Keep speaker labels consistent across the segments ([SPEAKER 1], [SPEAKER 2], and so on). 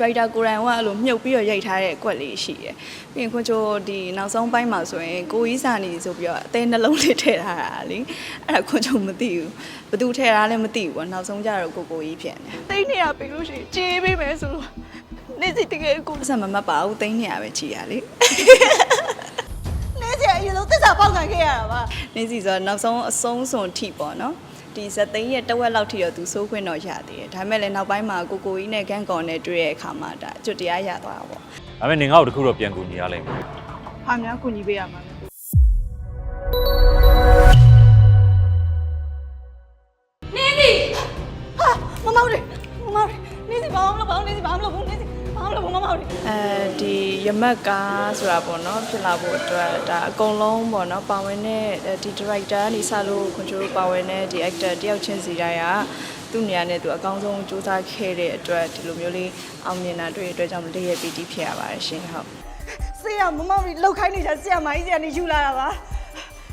[SPEAKER 1] writer ကိုယ်တိုင်ကအဲ့လိုမြုပ်ပြီးတော့ရိုက်ထားတဲ့အကွက်လေးရှိတယ်။ပြီးရင်ခွန်ချိုဒီနောက်ဆုံးပိုင်းမှာဆိုရင်ကိုကြီးစာနေဆိုပြီးတော့အသေးနှလုံးလေးထည့်ထားတာလေ။အဲ့ဒါခွန်ချိုမသိဘူး။ဘသူထည့်ထားလဲမသိဘူးပေါ့။နောက်ဆုံးကျတော့ကိုကိုကြီးဖြစ်နေ။သိနေရပြီလို့ရှိရင်ကြေးပေးမယ်ဆိုလို့နေစီတကယ်ကိုစမမတ်ပါဘူးသိနေရပဲကြည်ရလေ။
[SPEAKER 2] နေစရာအရင်ဆုံးသစ္စာပေါက်ခံခဲ့ရတာပါ
[SPEAKER 1] နေစီဆိုတော့နောက်ဆုံးအဆုံးစွန်ထိပေါ့နော် ဒီဇသိန်းရဲ့တဝက်လောက်ထိတော့သူစိုးခွင့်တော့ရသေးတယ်ဒါပေမဲ့လည်းနောက်ပိုင်းမှာကိုကိုကြီးနဲ့ဂန်ကော်နဲ့တွေ့တဲ့အခါမှာဒါအကျွတ်တရားရသွားတာပေါ့
[SPEAKER 3] ဒါပေမဲ့နေငါ့ကိုတခုတော့ပြန်ကူညီရလိမ့်မယ်
[SPEAKER 1] ဟာများကူညီပေးရမှာလဲ အဲဒီရမက်ကားဆိုတာပေါ့နော်ဖြစ်လာဖို့အတွက်ဒါအကုန်လုံးပေါ့နော်ပါဝင်တဲ့ဒီ director ကနေစလို့ကွန်ထရိုးပါဝင်တဲ့ဒီ actor တယောက်ချင်းစီတိုင်းကသူ့နေရာနဲ့သူအကောင်းဆုံးစူးစမ်းခဲ့တဲ့အတွက်ဒီလိုမျိုးလေးအောင်မြင်တာတွေ့ရတဲ့အတွက်ကြောင့်တည့်ရပီတိဖြစ်ရပါတယ်ရှင်ဟုတ်
[SPEAKER 2] ဆရာမမောင်တွေလောက်ခိုင်းနေကြဆရာမကြီးဆရာနေယူလာတာပါ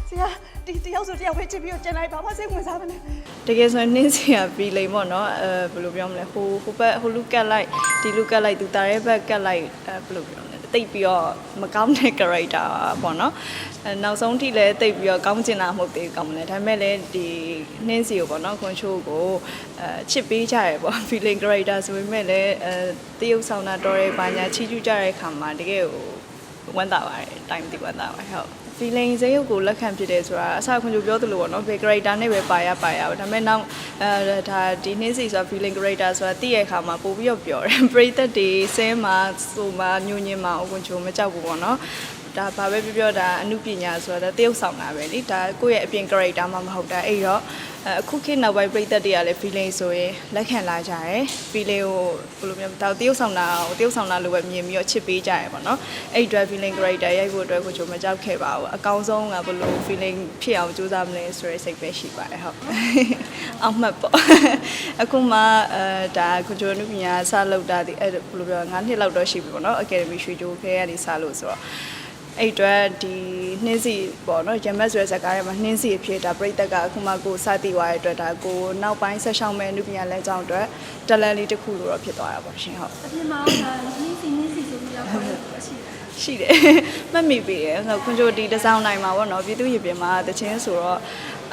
[SPEAKER 2] ဆရာဒီတယောက်ဆိုတယောက်ပဲချစ်ပြီးတော့ကျန်လိုက်ပါမစိတ်ဝင်စားမနဲ့
[SPEAKER 1] တကယ်ဆိုရင်နင်းစီရဘီလိန်ပေါ့နော်အဲဘယ်လိုပြောမလဲဟိုဟိုဘက်ဟိုလူကတ်လိုက်ဒီလူကတ်လိုက်သူတာရဲဘက်ကတ်လိုက်အဲဘယ်လိုပြောမလဲတိတ်ပြီးတော့မကောင်းတဲ့ character ပေါ့နော်အဲနောက်ဆုံးထိလည်းတိတ်ပြီးတော့ကောင်းကျင်တာမဟုတ်သေးဘူးကောင်းမလဲဒါပေမဲ့လည်းဒီနင်းစီကိုပေါ့နော်ခွန်ချိုးကိုအဲချစ်ပေးကြရပေါ့ feeling character ဆိုပေမဲ့လည်းအဲတရုပ်ဆောင်တာတော်ရဲဘာညာချီးကျူးကြတဲ့အခါမှာတကယ်ကိုဝမ်းသာပါတယ် time တိဝမ်းသာပါတယ်ဟုတ် feeling ဇေယုတ်ကိုလက်ခံဖြစ်တယ်ဆိုတာအစခွန်ကြပြောသလိုပေါ့နော်ဘယ် character နဲ့ပဲပါရပါရပါဒါပေမဲ့နောက်အဲဒါဒီနေ့စီဆိုတာ feeling character ဆိုတာတည့်ရဲ့အခါမှာပို့ပြီးတော့ပြောတယ်ပရိသတ်တွေဆဲမှာဆိုမှာညဉ့်ညင်မှာအကွန်ချိုမကြောက်ဘူးပေါ့နော် ဒါဘာပဲပြောပြောဒါအမှုပညာဆိုတာတရုပ်ဆောင်တာပဲလေဒါကိုယ့်ရဲ့အပြင် character မှမဟုတ်တာအဲ့တော့အခုခေတ်နောက်ပိုင်းပရိသတ်တွေကလည်း feeling ဆိုရင်လက်ခံလာကြတယ် feeling ကိုဘယ်လိုမျိုးဒါတရုပ်ဆောင်တာကိုတရုပ်ဆောင်တာလိုပဲမြင်ပြီးတော့ချစ်ပေးကြရပေါ့နော်အဲ့အတွက် feeling character ရိုက်ဖို့အတွက်ကိုချိုမကြောက်ခဲ့ပါဘူးအကောင်းဆုံးကဘယ်လို feeling ဖြစ်အောင်ကြိုးစားမလဲဆိုတဲ့စိတ်ပဲရှိပါတယ်ဟုတ်အောင်မှတ်ပေါ့အခုမှအဲဒါကိုချိုနုပညာစလုပ်တာဒီအဲ့ဘယ်လိုပြော9နှစ်လောက်တော့ရှိပြီပေါ့နော် academy ရွှေချိုခဲကနေစလို့ဆိုတော့ အဲ့အတွက်ဒီနှင်းစီပေါ့နော်ရမက်ဆိုတဲ့ဇာတ်ကားထဲမှာနှင်းစီအဖြစ်ဒါပြိတ္တကအခုမှကိုစတည်သွားတဲ့အတွက်ဒါကိုနောက်ပိုင်းဆက်ရှောင်းမဲ့နုပညာလမ်းကြောင်းအတွက်တလန်လေးတစ်ခုလိုတော့ဖြစ်သွားတာပေါ့ရှင်ဟုတ်
[SPEAKER 4] အပြင်မှာကနင်းစီနင်းစီဆိုပြီးတော့ခေါ်ရတာရှိတယ်
[SPEAKER 1] ရှိတယ်မှတ်မိပြီရယ်ဆိုတော့ခွန်ချိုဒီဒီဇိုင်းနိုင်မှာပေါ့နော်ပြည်သူရပြင်မှာတချင်းဆိုတော့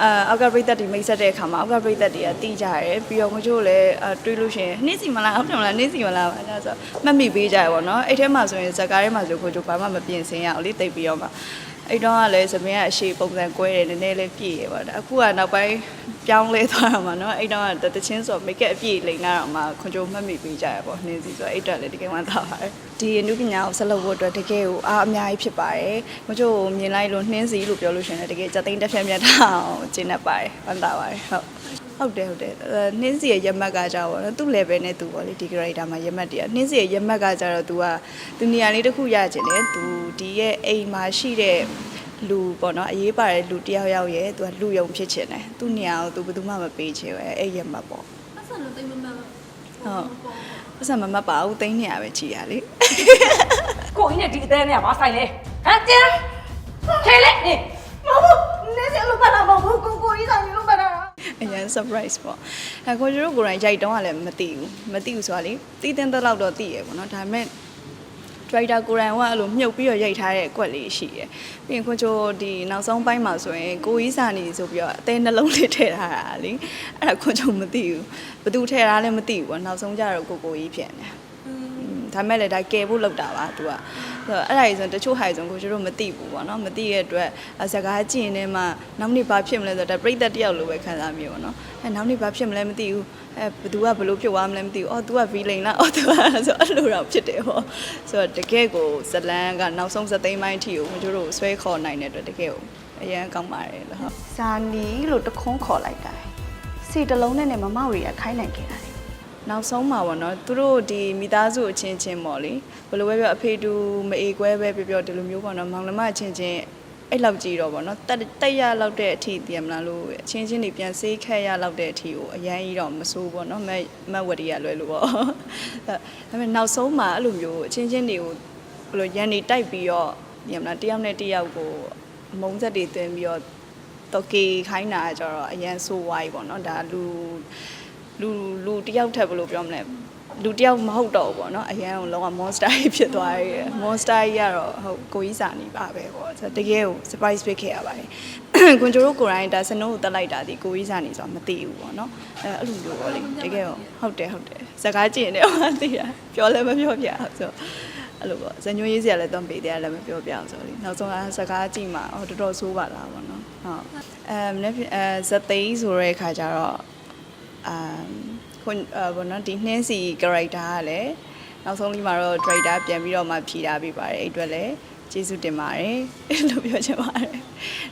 [SPEAKER 1] အာအောက်ကပရိသတ်တွေမိတ်ဆက်တဲ့အခါမှာအောက်ကပရိသတ်တွေကတီးကြရဲပြီးတော့ခွန်ချိုလည်းအာတွေးလို့ရှိရင်နှင်းစီမလားဟုတ်တယ်မလားနှင်းစီမလားအဲ့ဒါဆိုမှတ်မိပေးကြရပေါ့နော်အဲ့ထဲမှာဆိုရင်ဇက်ကားထဲမှာဆိုခွန်ချိုဘာမှမပြင်ဆင်ရအောင်လေတိတ်ပြီးတော့မှ အဲ့တော့ကလည်းသမင်းကအရှိပုံစံကွဲတယ်နည်းနည်းလေးပြည့်ရပါတော့အခုကနောက်ပိုင်းပြောင်းလဲသွားတာမှာเนาะအဲ့တော့ကတချင်းဆိုမိတ်ကအပြည့်လိန်လာတော့မှခွန်ချိုမှတ်မိပေးကြရပေါ့နှင်းစီဆိုအဲ့အတွက်လည်းတကယ်မှသာပါတယ်ဒီအနုပညာကိုဆက်လုပ်ဖို့အတွက်တကယ်ကိုအားအများကြီးဖြစ်ပါတယ်ခွန်ချိုကိုမြင်လိုက်လို့နှင်းစီလို့ပြောလို့ရှိရင်လည်းတကယ်စက်သိန်းတစ်ဖြတ်ဖြတ်တောင်ကျင်းနေပါတယ်ဝမ်းသာပါတယ်ဟုတ် ဟုတ်တယ်ဟုတ်တယ်အဲနှင်းစီရဲ့ရမက်ကကြတော့သူ့ level နဲ့သူပေါ့လေဒီ character မှာရမက်တည်းနှင်းစီရဲ့ရမက်ကကြတော့ तू ကသူနေရာလေးတစ်ခုရကျင်တယ် तू ဒီရဲ့အိမ်မှာရှိတဲ့လူပေါ့နော်အရေးပါတဲ့လူတယောက်ယောက်ရဲ့ तू ကလူယုံဖြစ်ချင်တယ်သူ့နေရာကို तू ဘယ်သူမှမပေးချင်ဘူးအဲ့ရမက်ပေါ့
[SPEAKER 4] အဆန်လို့တိတ်မမှန်
[SPEAKER 1] ဟုတ်ပတ်စံမမတ်ပါဘူးတင်းနေရပဲကြည်ရလေ
[SPEAKER 5] ကိုကြီးနဲ့ဒီအသေးနဲ့ကမဆိုင်လဲဟမ်ကျင်းခဲလေနေ
[SPEAKER 2] မဟုတ်ဘူးနေစီအလုပ်ပတ်တာမဟုတ်ဘူးကိုကိုကြီးဆောင်ယူလုပ်ပတ်တာ ့
[SPEAKER 1] အရင် surprise ပေါ့အဲကိုကျတို့ကိုယ်တိုင်ရိုက်တုံးကလည်းမသိဘူးမသိဘူးဆိုတာလေသိတဲ့တဲ့လောက်တော့သိရပေါ့နော်ဒါပေမဲ့ writer ကိုယ်တိုင်ကအဲ့လိုမြုပ်ပြီးတော့ရိုက်ထားတဲ့အကွက်လေးရှိတယ်ပြီးရင်ခွန်ချိုဒီနောက်ဆုံးပိုင်းမှာဆိုရင်ကိုကြီးစာနေဆိုပြီးတော့အသေးနှလုံးလေးထည့်ထားတာလေအဲ့ဒါခွန်ချိုမသိဘူးဘသူထည့်ထားလဲမသိဘူးပေါ့နောက်ဆုံးကျတော့ကိုကိုကြီးဖြစ်နေတယ် ဒါမဲ့လည်းဒါကယ်ဖို့လောက်တာပါသူကဆိုတော့အဲ့ဒါကြီးဆိုတချို့ဟာကြီးဆိုကိုကျတို့မသိဘူးပေါ့နော်မသိတဲ့အတွက်ဇကားကြည့်နေမှနောက်နေ့ဘာဖြစ်မလဲဆိုတော့ဒါပြိသက်တယောက်လိုပဲခံစားမိပေါ့နော်အဲနောက်နေ့ဘာဖြစ်မလဲမသိဘူးအဲဘသူကဘလို့ဖြစ်သွားမလဲမသိဘူးအော် तू က villain လားအော် तू ကဆိုအဲ့လိုတော့ဖြစ်တယ်ပေါ့ဆိုတော့တကယ်ကိုဇလန်းကနောက်ဆုံးစသိမ်းပိုင်းအထိကိုကျတို့ဆွဲခေါ်နိုင်တဲ့အတွက်တကယ်ကိုအရန်ကောင်းပါတယ်လို့ဟုတ်ဇာနီလို့တခွန်းခေါ်လိုက်တာစီတလုံးနဲ့နဲ့မမောက်ရီကခိုင်းနိုင်ခဲ့တာလေ နောက်ဆုံးမှာပေါ့နော်သူတို့ဒီမိသားစုအချင်းချင်းပေါ့လေဘယ်လိုပဲပြောအဖေတူမအေကွဲပဲပြောပြောဒီလိုမျိုးပေါ့နော်မောင်နှမအချင်းချင်းအဲ့လောက်ကြည့်တော့ပေါ့နော်တက်တက်ရလောက်တဲ့အထိတည်မလားလို့အချင်းချင်းတွေပြန်ဆေးခက်ရလောက်တဲ့အထိကိုအရန်ကြီးတော့မစိုးပေါ့နော်မက်မက်ဝရီရလွယ်လို့ပေါ့ဒါပေမဲ့နောက်ဆုံးမှာအဲ့လိုမျိုးအချင်းချင်းတွေကိုဘယ်လိုရန်နေတိုက်ပြီးတော့တည်မလားတယောက်နဲ့တယောက်ကိုမုံဆက်တွေတင်ပြီးတော့တော့ကေခိုင်းတာကြတော့အရန်ဆိုးဝိုင်းပေါ့နော်ဒါလူ လူလူတယောက်ထက်ဘယ်လိုပြောမလဲလူတစ်ယောက်မဟုတ်တော့ဘူးပေါ့နော်အရန်ကိုလောက monster ကြီးဖြစ်သွားရဲ့ monster ကြီးကတော့ဟုတ်ကိုကြီးစာနေပါပဲပေါ့ဆိုတော့တကယ်ကို surprise ဖြစ်ခဲ့ရပါတယ်ကွန်ဂျိုတို့ကိုယ်တိုင်ဒါစနိုးကိုတက်လိုက်တာဒီကိုကြီးစာနေဆိုတာမသိဘူးပေါ့နော်အဲအဲ့လိုမျိုးပေါ့လေတကယ်ကိုဟုတ်တယ်ဟုတ်တယ်စကားကြည့်နေတော့သိတာပြောလည်းမပြောပြအောင်ဆိုအဲ့လိုပေါ့ဇညွှန်းရေးစရာလည်းတော့ပေးတယ်လည်းမပြောပြအောင်ဆိုလေနောက်ဆုံးကစကားကြည့်မှဟောတော်တော်ဆိုးပါလားပေါ့နော်ဟုတ်အဲမနေ့အဲဇသိန်းဆိုတဲ့ခါကျတော့ အမ်ခွန်ဘောနော်ဒီနှင်းစီ character ကလည်းနောက်ဆုံးလေးမှာတော့ director ပြန်ပြီးတော့မှဖြေတာပေးပါတယ်အဲ့အတွက်လည်းကျေးဇူးတင်ပါတယ်လို့ပြောချင်ပါတယ်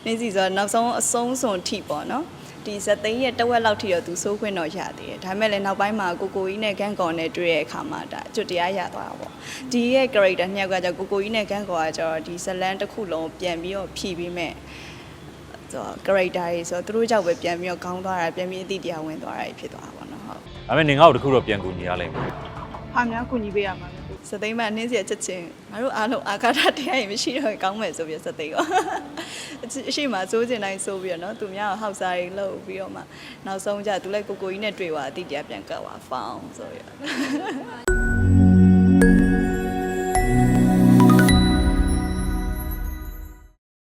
[SPEAKER 1] နှင်းစီဆိုတော့နောက်ဆုံးအဆုံးစွန်ထိပေါ့နော်ဒီဇသိန်းရဲ့တဝက်လောက်ထိတော့သူစိုးခွင့်တော့ရသေးတယ်ဒါပေမဲ့လည်းနောက်ပိုင်းမှာကိုကိုကြီးနဲ့ဂန်ကော်နဲ့တွေ့တဲ့အခါမှာဒါအကျွတ်တရားရသွားတာပေါ့ဒီရဲ့ character နှစ်ယောက်ကကျကိုကိုကြီးနဲ့ဂန်ကော်ကကျတော့ဒီဇလန်တစ်ခုလုံးကိုပြန်ပြီးတော့ဖြည့်ပြီးမဲ့ ဆိုတော့ character တွေဆိုတော့သူတို့ကြောက်ပဲပြန်ပြီးတော့ခေါင်းသွားတာပြန်ပြီးအတိတရားဝင်သွားတာဖြစ်သွားတာပေါ့နော်ဟုတ်
[SPEAKER 3] ဒါပေမဲ့နင်ငါ့ကိုတခုတော့ပြန်ကူညီရလိမ့်မယ်။
[SPEAKER 1] ဟာများကူညီပေးရမှာလေ။စသိမ်းမအနှင်းစီချက်ချင်းငါတို့အားလုံးအာကာထတရားရင်မရှိတော့ကောင်းမယ်ဆိုပြီးစသိမ်းရော။အရှိမစိုးကျင်တိုင်းစိုးပြီးတော့နော်သူများဟောက်စားတွေလှုပ်ပြီးတော့မှနောက်ဆုံးကျသူလည်းကိုကိုကြီးနဲ့တွေ့သွားအတိတရားပြန်ကပ်သွားဖောင်းဆိုရ။